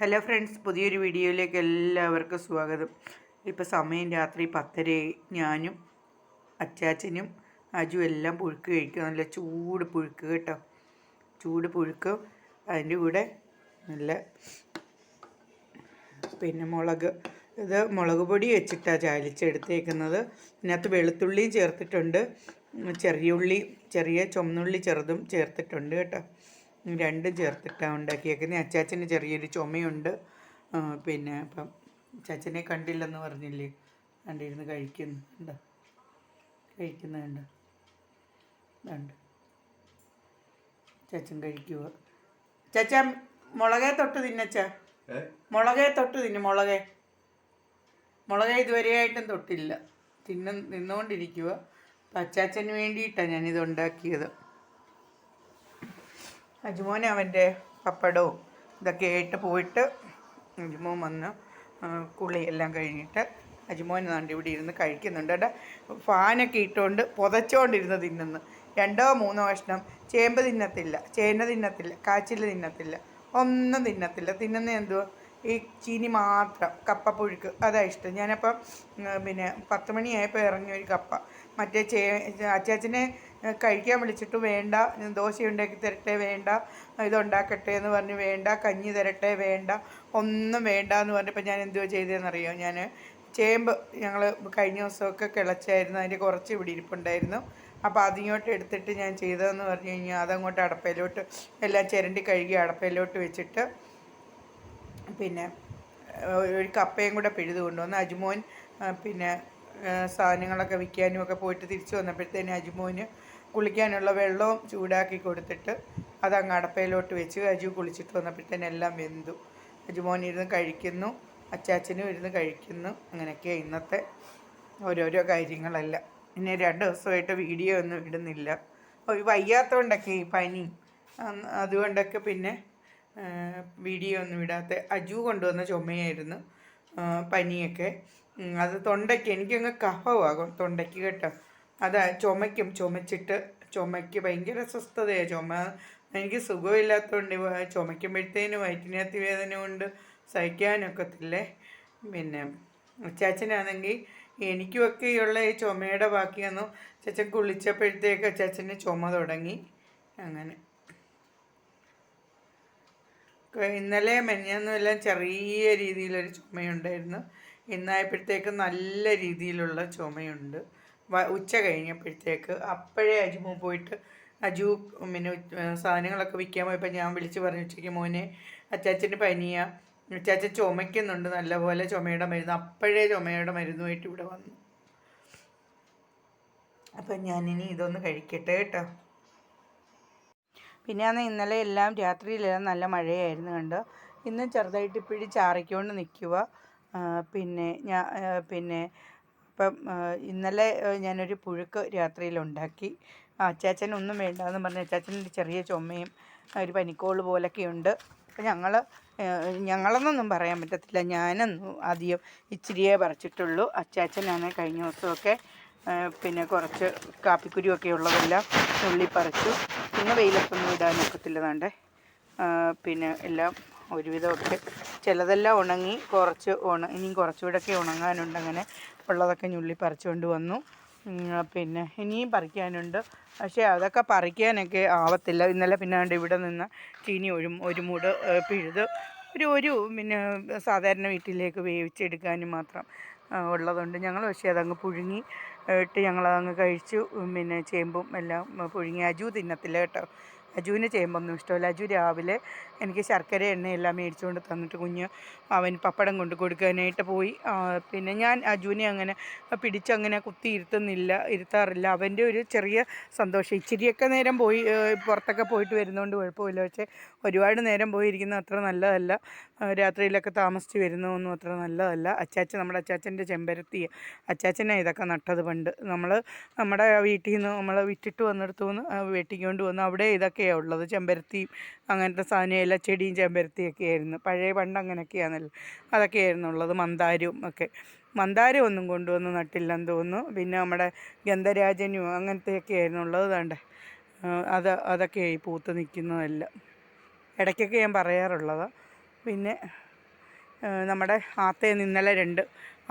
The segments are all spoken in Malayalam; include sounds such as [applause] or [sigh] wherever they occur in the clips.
ഹലോ ഫ്രണ്ട്സ് പുതിയൊരു വീഡിയോയിലേക്ക് എല്ലാവർക്കും സ്വാഗതം. ഇപ്പോൾ സമയം രാത്രി പത്തരയായി. ഞാനും അച്ചാച്ചനും അജു എല്ലാം പുഴുക്ക് കഴിക്കും നല്ല ചൂട് പുഴുക്ക് കേട്ടോ. ചൂട് പുഴുക്ക്. അതിന്റെ കൂടെ നല്ല പിന്നെ മുളക്. ഇത് മുളക് പൊടി വെച്ചിട്ടാണ് ചാലിച്ചെടുത്തേക്കുന്നത്. ഇതിനകത്ത് വെളുത്തുള്ളിയും ചേർത്തിട്ടുണ്ട്. ചെറിയ ഉള്ളി ചെറിയ ചുമന്നുള്ളി ചെറുതും ചേർത്തിട്ടുണ്ട് കേട്ടോ. രണ്ടും ചേർത്തിട്ടാണ് ഉണ്ടാക്കിയേക്കുന്നത് അച്ചാച്ചന് ചെറിയൊരു ചുമയുണ്ട്. പിന്നെ അപ്പം അച്ചാച്ചനെ കണ്ടില്ലെന്ന് പറഞ്ഞില്ലേ? കണ്ടിരുന്ന് കഴിക്കുന്നുണ്ട് കഴിക്കുന്നുണ്ട്. ഉണ്ട് ചച്ചൻ കഴിക്കുക ചച്ച മുളകെ തൊട്ട് തിന്നച്ച മുളകെ തൊട്ട് തിന്നു മുളകെ. മുളകെ ഇതുവരെയായിട്ടും തൊട്ടില്ല. തിന്നും നിന്നുകൊണ്ടിരിക്കുക അപ്പം അച്ചാച്ചന് വേണ്ടിയിട്ടാണ് ഞാനിത് ഉണ്ടാക്കിയത്. അജുമോൻ അവന്റെ പപ്പടവും ഇതൊക്കെ ആയിട്ട് പോയിട്ട് അജുമോൻ വന്ന് കുളിയെല്ലാം കഴിഞ്ഞിട്ട് അജുമോൻ നാണ്ട് ഇവിടെ ഇരുന്ന് കഴിക്കുന്നുണ്ട്. അവിടെ ഫാനൊക്കെ ഇട്ടുകൊണ്ട് പുതച്ചുകൊണ്ടിരുന്ന് തിന്നുന്നു രണ്ടോ മൂന്നോ കഷ്ണം ചേമ്പ് തിന്നത്തില്ല ചേന തിന്നത്തില്ല കാച്ചിൽ തിന്നത്തില്ല ഒന്നും തിന്നത്തില്ല. തിന്നുന്ന എന്തുവാ? ഈ ചീനി മാത്രം കപ്പ അതാണ് അതാ ഇഷ്ടം. ഞാനപ്പം പിന്നെ പത്ത് മണിയായപ്പോൾ ഇറങ്ങിയ ഒരു കപ്പ. മറ്റേ ചേ അച്ചാച്ചനെ കഴിക്കാൻ വിളിച്ചിട്ട് വേണ്ട ദോശ ഉണ്ടാക്കി തരട്ടെ വേണ്ട ഇതുണ്ടാക്കട്ടെ എന്ന് പറഞ്ഞ് വേണ്ട കഞ്ഞി തരട്ടെ വേണ്ട ഒന്നും വേണ്ട എന്ന് പറഞ്ഞപ്പോൾ ഞാൻ എന്തുവാ ചെയ്തതെന്നറിയോ ഞാൻ ചേമ്പ് ഞങ്ങൾ കഴിഞ്ഞ ദിവസമൊക്കെ കിളച്ചായിരുന്നു അതിന്റെ കുറച്ച് ഇവിടെ ഇരിപ്പുണ്ടായിരുന്നു. അപ്പോൾ അതിങ്ങോട്ട് എടുത്തിട്ട് ഞാൻ ചെയ്തതെന്ന് പറഞ്ഞു കഴിഞ്ഞാൽ അതങ്ങോട്ട് അടപ്പയിലോട്ട് എല്ലാം ചിരണ്ടി കഴുകി അടപ്പയിലോട്ട് വെച്ചിട്ട് പിന്നെ ഒരു കപ്പയും കൂടെ പിഴുത് കൊണ്ടുവന്ന്. അജ്മോൻ പിന്നെ സാധനങ്ങളൊക്കെ വിൽക്കാനും ഒക്കെ പോയിട്ട് തിരിച്ചു വന്നപ്പോഴത്തേന് അജുമോന് കുളിക്കാനുള്ള വെള്ളവും ചൂടാക്കി കൊടുത്തിട്ട് അതങ്ങ് അടപ്പയിലോട്ട് വെച്ച് അജു കുളിച്ചിട്ട് വന്നപ്പോഴത്തേന് എല്ലാം വെന്തു. അജുമോൻ ഇരുന്ന് കഴിക്കുന്നു അച്ചാച്ചനും ഇരുന്ന് കഴിക്കുന്നു. അങ്ങനെയൊക്കെ ഇന്നത്തെ ഓരോരോ കാര്യങ്ങളെല്ലാം. പിന്നെ രണ്ട് ദിവസമായിട്ട് വീഡിയോ ഒന്നും ഇടുന്നില്ല. വയ്യാത്തതുകൊണ്ടൊക്കെ ഈ പനി. അതുകൊണ്ടൊക്കെ പിന്നെ വീഡിയോ ഒന്നും ഇടാത്ത അജു കൊണ്ടുവന്ന ചുമയായിരുന്നു പനിയൊക്കെ. അത് തൊണ്ടയ്ക്ക് എനിക്കങ്ങ് കഫമാകും തൊണ്ടയ്ക്ക് കേട്ടോ. അതാ ചുമയ്ക്കും. ചുമച്ചിട്ട് ചുമയ്ക്ക് ഭയങ്കര അസ്വസ്ഥതയാണ് ചുമ എനിക്ക് സുഖമില്ലാത്തതുകൊണ്ട് ചുമയ്ക്കുമ്പോഴത്തേനും വയറ്റിനകത്ത് വേദന കൊണ്ട് സഹിക്കാനൊക്കത്തില്ലേ പിന്നെ ചേച്ചനാണെങ്കിൽ എനിക്കുമൊക്കെ ഉള്ള ഈ ചുമയുടെ ബാക്കിയൊന്നും ചേച്ചൻ കുളിച്ചപ്പോഴത്തേക്ക് ചേച്ചന് ചുമ തുടങ്ങി. അങ്ങനെ. ഇന്നലെ മെഞ്ഞന്നും എല്ലാം ചെറിയ രീതിയിലൊരു ചുമയുണ്ടായിരുന്നു. ഇന്നായപ്പോഴത്തേക്ക് നല്ല രീതിയിലുള്ള ചുമയുണ്ട്. ഉച്ച കഴിഞ്ഞപ്പോഴത്തേക്ക് അപ്പോഴേ അജുമോ പോയിട്ട് അജു പിന്നെ സാധനങ്ങളൊക്കെ വിൽക്കാൻ പോയപ്പോൾ ഞാൻ വിളിച്ച് പറഞ്ഞു ഉച്ചയ്ക്ക് മോനെ അച്ചാച്ചന് പനിയാണ് അച്ചാച്ചൻ ചുമയ്ക്കുന്നുണ്ട് നല്ലപോലെ ചുമയുടെ മരുന്ന്. അപ്പോഴേ ചുമയുടെ മരുന്നുമായിട്ട് ഇവിടെ വന്നു. അപ്പം ഞാനിനി ഇതൊന്ന് കഴിക്കട്ടെ കേട്ടോ. പിന്നെ അന്ന് ഇന്നലെ എല്ലാം രാത്രിയിലെല്ലാം നല്ല മഴയായിരുന്നു കണ്ടോ. ഇന്ന് ചെറുതായിട്ട് ഇപ്പോഴും ചാറിക്കൊണ്ട് നിൽക്കുക പിന്നെ ഞാൻ പിന്നെ ഇപ്പം ഇന്നലെ ഞാനൊരു പുഴുക്ക് രാത്രിയിൽ ഉണ്ടാക്കി അച്ചാച്ചനൊന്നും വേണ്ട എന്ന് പറഞ്ഞ് അച്ചാച്ചനൊരു ചെറിയ ചുമയും ഒരു പനിക്കോൾ പോലൊക്കെ ഉണ്ട്. അപ്പം ഞങ്ങൾ ഞങ്ങളെന്നൊന്നും പറയാൻ പറ്റത്തില്ല. ഞാനൊന്നും ആദ്യം ഇച്ചിരിയേ പറിച്ചിട്ടുള്ളൂ. അച്ചാച്ചനാണ് കഴിഞ്ഞ ദിവസമൊക്കെ പിന്നെ കുറച്ച് കാപ്പിക്കുരുവൊക്കെ ഉള്ളതെല്ലാം ഉള്ളി പറിച്ചു. പിന്നെ വെയിലത്തൊന്നും ഇടാൻ ഒക്കത്തില്ലതാണ്ട് പിന്നെ എല്ലാം ഒരുവിധമൊക്കെ ചിലതെല്ലാം ഉണങ്ങി കുറച്ച് ഉണ ഇനിയും കുറച്ചുകൂടെയൊക്കെ ഉണങ്ങാനുണ്ട് അങ്ങനെ. ഉള്ളതൊക്കെ ഞുള്ളി പറിച്ചുകൊണ്ട് വന്നു. പിന്നെ ഇനിയും പറിക്കാനുണ്ട്. പക്ഷേ അതൊക്കെ പറിക്കാനൊക്കെ ആവത്തില്ല. ഇന്നലെ പിന്നെ കണ്ട് ഇവിടെ നിന്ന് ചീനി ഒരു ഒരു മൂട് പിഴുത് ഒരു ഒരു പിന്നെ സാധാരണ വീട്ടിലേക്ക് വേവിച്ചെടുക്കാനും മാത്രം ഉള്ളതുകൊണ്ട് ഞങ്ങൾ പക്ഷേ അതങ്ങ് പുഴുങ്ങി ഇട്ട് ഞങ്ങളതങ്ങ് കഴിച്ചു. പിന്നെ ചേമ്പും എല്ലാം പുഴുങ്ങി. അജു തിന്നത്തില്ല കേട്ടോ. അജുവിന് ചേമ്പൊന്നും ഇഷ്ടമല്ല. അജു രാവിലെ എനിക്ക് ശർക്കര എണ്ണയെല്ലാം മേടിച്ചുകൊണ്ട് തന്നിട്ട് കുഞ്ഞ് അവൻ പപ്പടം കൊണ്ട് കൊടുക്കാനായിട്ട് പോയി. പിന്നെ ഞാൻ അജുവിനെ അങ്ങനെ പിടിച്ചങ്ങനെ കുത്തി ഇരുത്തുന്നില്ല ഇരുത്താറില്ല. അവന്റെ ഒരു ചെറിയ സന്തോഷം. ഇച്ചിരിയൊക്കെ നേരം പോയി പുറത്തൊക്കെ പോയിട്ട് വരുന്നതുകൊണ്ട് കുഴപ്പമില്ല. പക്ഷേ ഒരുപാട് നേരം പോയിരിക്കുന്നത് അത്ര നല്ലതല്ല. രാത്രിയിലൊക്കെ താമസിച്ച് വരുന്നതൊന്നും അത്ര നല്ലതല്ല. അച്ചാച്ചൻ നമ്മുടെ അച്ചാച്ചന്റെ ചെമ്പരത്തി അച്ചാച്ചനാണ് ഇതൊക്കെ നട്ടത് പണ്ട്. നമ്മൾ നമ്മുടെ വീട്ടിൽ നിന്ന് നമ്മൾ വിറ്റിട്ട് വന്നിടത്തു നിന്ന് വെട്ടിക്കൊണ്ട് വന്ന് അവിടെ ഇതൊക്കെയാണ് ഉള്ളത്. ചെമ്പരത്തിയും അങ്ങനത്തെ സാധനം എല്ലാ ചെടിയും ചെമ്പരത്തിയൊക്കെ ആയിരുന്നു. പഴയ പണ്ട് അങ്ങനെയൊക്കെയാണല്ലോ. അതൊക്കെയായിരുന്നു ഉള്ളത് മന്ദാരവും ഒക്കെ. മന്ദാരം ഒന്നും കൊണ്ടുവന്ന് നട്ടില്ലെന്ന് തോന്നുന്നു. പിന്നെ നമ്മുടെ ഗന്ധരാജനും അങ്ങനത്തെയൊക്കെ ആയിരുന്നു ഉള്ളത് വേണ്ടേ അത് അതൊക്കെയായി പൂത്ത് നിൽക്കുന്നതെല്ലാം. ഇടയ്ക്കൊക്കെ ഞാൻ പറയാറുള്ളത്. പിന്നെ നമ്മുടെ ആത്തയിൽ നിന്നലെ രണ്ട്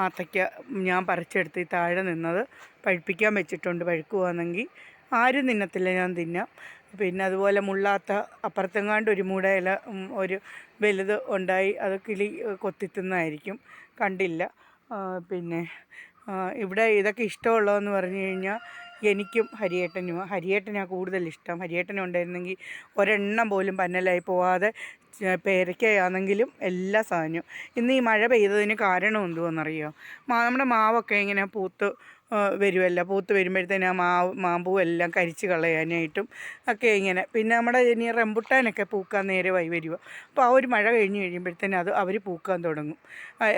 ആത്തയ്ക്ക ഞാൻ പറിച്ചെടുത്ത് താഴെ നിന്നത് പഴുപ്പിക്കാൻ വെച്ചിട്ടുണ്ട് പഴുക്കുവാണെങ്കിൽ ആരും തിന്നത്തില്ല ഞാൻ തിന്നാം. പിന്നെ അതുപോലെ മുള്ളാത്ത അപ്പുറത്തെങ്ങാണ്ട് ഒരു മൂട ഇല ഒരു വലുത് ഉണ്ടായി അത് കിളി കൊത്തിത്തുന്നതായിരിക്കും. കണ്ടില്ല. പിന്നെ ഇവിടെ ഇതൊക്കെ ഇഷ്ടമുള്ളതെന്ന് പറഞ്ഞു കഴിഞ്ഞാൽ എനിക്കും ഹരിയേട്ടനും ഹരിയേട്ടനാണ് കൂടുതൽ ഇഷ്ടം. ഹരിയേട്ടനും ഉണ്ടായിരുന്നെങ്കിൽ ഒരെണ്ണം പോലും പന്നലായി പോവാതെ പേരയ്ക്കയാണെങ്കിലും എല്ലാ സാധനവും. ഇന്ന് ഈ മഴ പെയ്തതിന് കാരണം എന്തുവെന്നറിയോ? നമ്മുടെ മാവൊക്കെ ഇങ്ങനെ പൂത്ത് വരുമല്ലോ പൂത്ത് വരുമ്പോഴത്തേന് ആ മാവ് മാമ്പൂ എല്ലാം കരിച്ച് കളയാനായിട്ടും ഒക്കെ ഇങ്ങനെ. പിന്നെ നമ്മുടെ ഇനി റംബുട്ടാനൊക്കെ പൂക്കാൻ നേരെ വൈ വരിക അപ്പോൾ ആ ഒരു മഴ കഴിഞ്ഞ് കഴിയുമ്പോഴത്തേന് അത് അവർ പൂക്കാൻ തുടങ്ങും.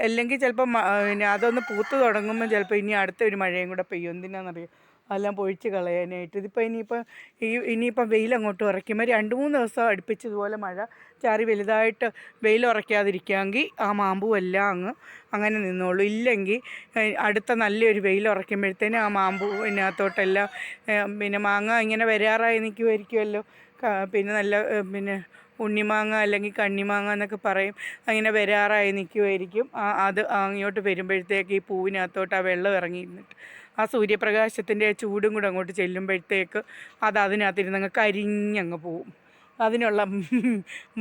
അല്ലെങ്കിൽ ചിലപ്പം പിന്നെ അതൊന്ന് പൂത്ത് തുടങ്ങുമ്പോൾ ചിലപ്പോൾ ഇനി അടുത്ത ഒരു മഴയും കൂടെ പെയ്യും. എന്തിനാണെന്നറിയോ എല്ലാം പൊഴിച്ച് കളയാനായിട്ട്. ഇതിപ്പോൾ ഇനിയിപ്പോൾ ഈ ഇനിയിപ്പം വെയിൽ അങ്ങോട്ട് ഉറയ്ക്കുമ്പോൾ രണ്ട് മൂന്ന് ദിവസം അടുപ്പിച്ച് ഇതുപോലെ മഴ ചാറി വലുതായിട്ട് വെയിൽ ഉറയ്ക്കാതിരിക്കാമെങ്കിൽ ആ മാമ്പൂ എല്ലാം അങ്ങ് അങ്ങനെ നിന്നോളൂ. ഇല്ലെങ്കിൽ അടുത്ത നല്ലൊരു വെയിൽ ഉറയ്ക്കുമ്പോഴത്തേനും ആ മാമ്പൂവിനകത്തോട്ടെല്ലാം പിന്നെ മാങ്ങ ഇങ്ങനെ വരാറായി നിൽക്കുമായിരിക്കുമല്ലോ പിന്നെ നല്ല പിന്നെ ഉണ്ണിമാങ്ങ അല്ലെങ്കിൽ കണ്ണിമാങ്ങ എന്നൊക്കെ പറയും. അങ്ങനെ വരാറായി നിൽക്കുമായിരിക്കും ആ അത് അങ്ങോട്ട് വരുമ്പോഴത്തേക്ക് ഈ പൂവിനകത്തോട്ട് ആ വെള്ളം ഇറങ്ങിയിരുന്നിട്ട്. ആ സൂര്യപ്രകാശത്തിന്റെ ചൂടും കൂടെ അങ്ങോട്ട് ചെല്ലുമ്പോഴത്തേക്ക് അത് അതിനകത്തിരുന്ന് അങ്ങ് കരിഞ്ഞങ്ങ് പോവും. അതിനുള്ള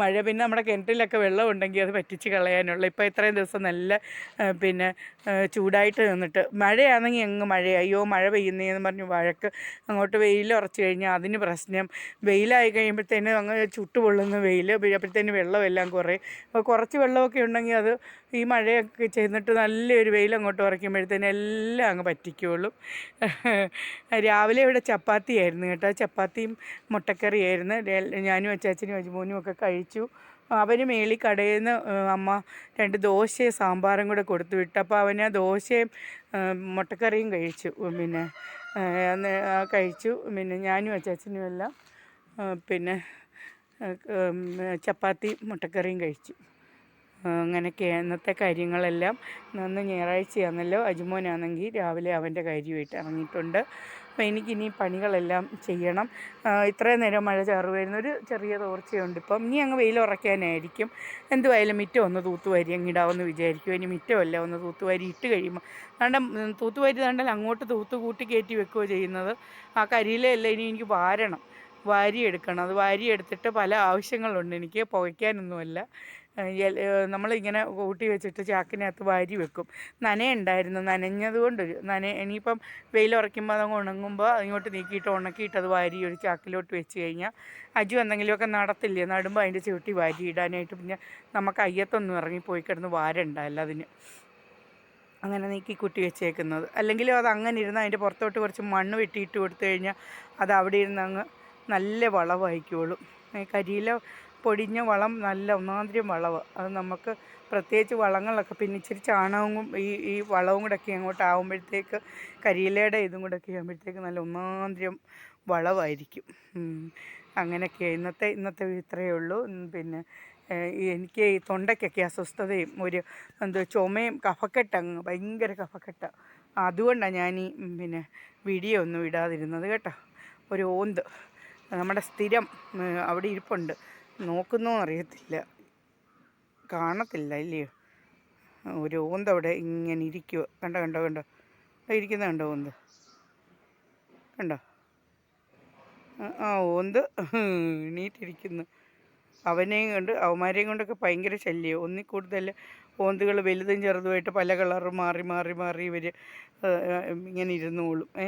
മഴ. പിന്നെ നമ്മുടെ കിണറ്റിലൊക്കെ വെള്ളം ഉണ്ടെങ്കിൽ അത് പറ്റിച്ച് കളയാനുള്ള. ഇപ്പോൾ ഇത്രയും ദിവസം നല്ല പിന്നെ ചൂടായിട്ട് നിന്നിട്ട്. മഴയാണെങ്കിൽ അങ്ങ് മഴയായി അയ്യോ മഴ പെയ്യുന്നതെന്ന് പറഞ്ഞ് വഴക്ക് അങ്ങോട്ട് വെയിൽ ഉറച്ച് കഴിഞ്ഞാൽ അതിന് പ്രശ്നം. വെയിലായി കഴിയുമ്പോഴത്തേനും അങ്ങ് ചുട്ടുപൊള്ളുന്ന. വെയിൽ അപ്പോഴത്തേന് വെള്ളമെല്ലാം കുറയും. അപ്പോൾ കുറച്ച് വെള്ളമൊക്കെ ഉണ്ടെങ്കിൽ അത് ഈ മഴയൊക്കെ ചെന്നിട്ട് നല്ലൊരു വെയിൽ അങ്ങോട്ട് ഉറയ്ക്കുമ്പോഴത്തേനും എല്ലാം അങ്ങ് പറ്റിക്കുള്ളൂ [laughs] രാവിലെ ഇവിടെ ചപ്പാത്തി ആയിരുന്നു കേട്ടോ. ചപ്പാത്തിയും മുട്ടക്കറിയായിരുന്നു. രേ- ഞാനും അച്ചാച്ചനും അജുമോനും ഒക്കെ കഴിച്ചു. അവന് മേളി കടയിൽ നിന്ന് അമ്മ രണ്ട് ദോശയും സാമ്പാറും കൂടെ കൊടുത്തു വിട്ടു. അപ്പോൾ അവന് ദോശയും മുട്ടക്കറിയും കഴിച്ചു. പിന്നെ കഴിച്ചു. പിന്നെ ഞാനും അച്ചാച്ചനും എല്ലാം പിന്നെ ചപ്പാത്തി മുട്ടക്കറിയും കഴിച്ചു. അങ്ങനെയൊക്കെ ഇന്നത്തെ കാര്യങ്ങളെല്ലാം. ഇന്ന് ഞായറാഴ്ചയാണല്ലോ. അജുമോനാണെങ്കിൽ രാവിലെ അവന്റെ കാര്യമായിട്ട് ഇറങ്ങിയിട്ടുണ്ട്. അപ്പോൾ എനിക്കിനി പണികളെല്ലാം ചെയ്യണം. ഇത്രയും നേരം മഴ ചാറുമായിരുന്നു ഒരു ചെറിയ തോർച്ചയുണ്ട് ഇപ്പം. ഇനി അങ്ങ് വെയിൽ ഉറയ്ക്കാനായിരിക്കും. എന്തുവായാലും മിറ്റം ഒന്ന് തൂത്തുവാരി അങ്ങ് ഇടാമെന്ന് വിചാരിക്കും. ഇനി മിറ്റമല്ല ഒന്ന് തൂത്തുവാരി ഇട്ട് കഴിയുമ്പോൾ കാരണം തൂത്തുവാരി കണ്ടാൽ അങ്ങോട്ട് തൂത്ത് കൂട്ടി കയറ്റി വെക്കുകയോ ചെയ്യുന്നത്. ആ കരിയിലല്ല ഇനി എനിക്ക് വാരണം. വാരിയെടുക്കണം. അത് വാരിയെടുത്തിട്ട് പല ആവശ്യങ്ങളുണ്ട് എനിക്ക്. പുകയ്ക്കാനൊന്നുമല്ല. നമ്മളിങ്ങനെ കൂട്ടി വെച്ചിട്ട് ചാക്കിനകത്ത് വാരി വെക്കും. നനയുണ്ടായിരുന്നു നനഞ്ഞതുകൊണ്ട് നന ഇനിയിപ്പം വെയിലുറയ്ക്കുമ്പോൾ അത് ഉണങ്ങുമ്പോൾ ഇങ്ങോട്ട് നീക്കിയിട്ട് ഉണക്കിയിട്ട് അത് വാരി ഒരു ചാക്കിലോട്ട് വെച്ച് കഴിഞ്ഞാൽ അജു എന്തെങ്കിലുമൊക്കെ നടത്തില്ലേ നടുമ്പോൾ അതിന്റെ ചുവട്ടി വാരി ഇടാനായിട്ട് പിന്നെ നമുക്ക് അയ്യത്തൊന്നും ഇറങ്ങിപ്പോയി കിടന്ന് വാരണ്ട അല്ല അതിന്. അങ്ങനെ നീക്കി കുട്ടി വെച്ചേക്കുന്നത്. അല്ലെങ്കിൽ അത് അങ്ങനെ ഇരുന്ന് അതിന്റെ പുറത്തോട്ട് കുറച്ച് മണ്ണ് വെട്ടിയിട്ട് കൊടുത്തു കഴിഞ്ഞാൽ അത് അവിടെ ഇരുന്ന് അങ്ങ് നല്ല വളമായിക്കോളും ഈ കരിയില പൊടിഞ്ഞ വളം നല്ല ഒന്നാന്തരം വളവ് അത് നമുക്ക് പ്രത്യേകിച്ച് വളങ്ങളൊക്കെ പിന്നെ ഇച്ചിരി ചാണകവും ഈ ഈ വളവും കൂടെ ഒക്കെ അങ്ങോട്ട് ആകുമ്പോഴത്തേക്ക് കരിയിലയുടെ ഇതും കൂടെ ഒക്കെ ആകുമ്പോഴത്തേക്ക് നല്ല ഒന്നാന്തരം വളവായിരിക്കും. അങ്ങനെയൊക്കെ ഇന്നത്തെ ഇന്നത്തെ ഇത്രയേ ഉള്ളൂ. പിന്നെ എനിക്ക് ഈ തൊണ്ടയ്ക്കൊക്കെ അസ്വസ്ഥതയും ഒരു എന്തോ ചുമയും കഫക്കെട്ട് അങ്ങ് ഭയങ്കര കഫക്കെട്ട. അതുകൊണ്ടാണ് ഞാൻ ഈ പിന്നെ വീഡിയോ ഒന്നും ഇടാതിരുന്നത് കേട്ടോ. ഒരു ഓന്ത്. നമ്മുടെ സ്ഥിരം അവിടെ ഇരിപ്പുണ്ട്. നോക്കുന്നോ അറിയത്തില്ല. കാണത്തില്ല ഇല്ലയോ? ഒരു ഓന്ത് അവിടെ ഇങ്ങനെ ഇരിക്കുക കണ്ടോ കണ്ടോ കണ്ടോ? ഇരിക്കുന്ന കണ്ടോ ഓന്ത് കണ്ടോ? ആ, ഓന്ത് എണീറ്റിരിക്കുന്നു. അവനെയും കൊണ്ട് അവന്മാരെയും കൊണ്ടൊക്കെ ഭയങ്കര ശല്യം ഒന്നിൽ കൂടുതൽ ഓന്തുകൾ വലുതും ചെറുതുമായിട്ട് പല കളറും മാറി മാറി മാറി ഇവർ ഇങ്ങനെ ഇരുന്നോളും. ഏ?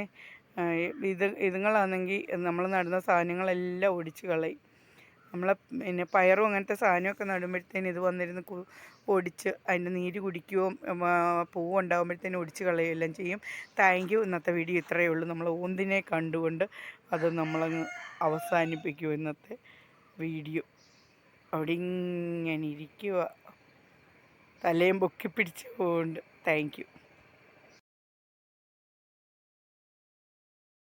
ഇത് ഇതുങ്ങളാണെങ്കിൽ നമ്മൾ നടുന്ന സാധനങ്ങളെല്ലാം ഒടിച്ച് കളയും. നമ്മളെ പിന്നെ പയറും അങ്ങനത്തെ സാധനമൊക്കെ നടുമ്പോഴത്തേന് ഇത് വന്നിരുന്ന് ഒടിച്ച് അതിന്റെ നീര് കുടിക്കുകയും പൂവ് ഉണ്ടാകുമ്പോഴത്തേനും ഒടിച്ച് കളയുകയെല്ലാം ചെയ്യും. താങ്ക് യു ഇന്നത്തെ വീഡിയോ ഇത്രയേ ഉള്ളൂ. നമ്മൾ ഓന്തിനെ കണ്ടുകൊണ്ട് അത് നമ്മളങ്ങ് അവസാനിപ്പിക്കും ഇന്നത്തെ വീഡിയോ അവിടെ ഇങ്ങനെ ഇരിക്കുക തലയും പൊക്കി പിടിച്ചുകൊണ്ട് താങ്ക് യു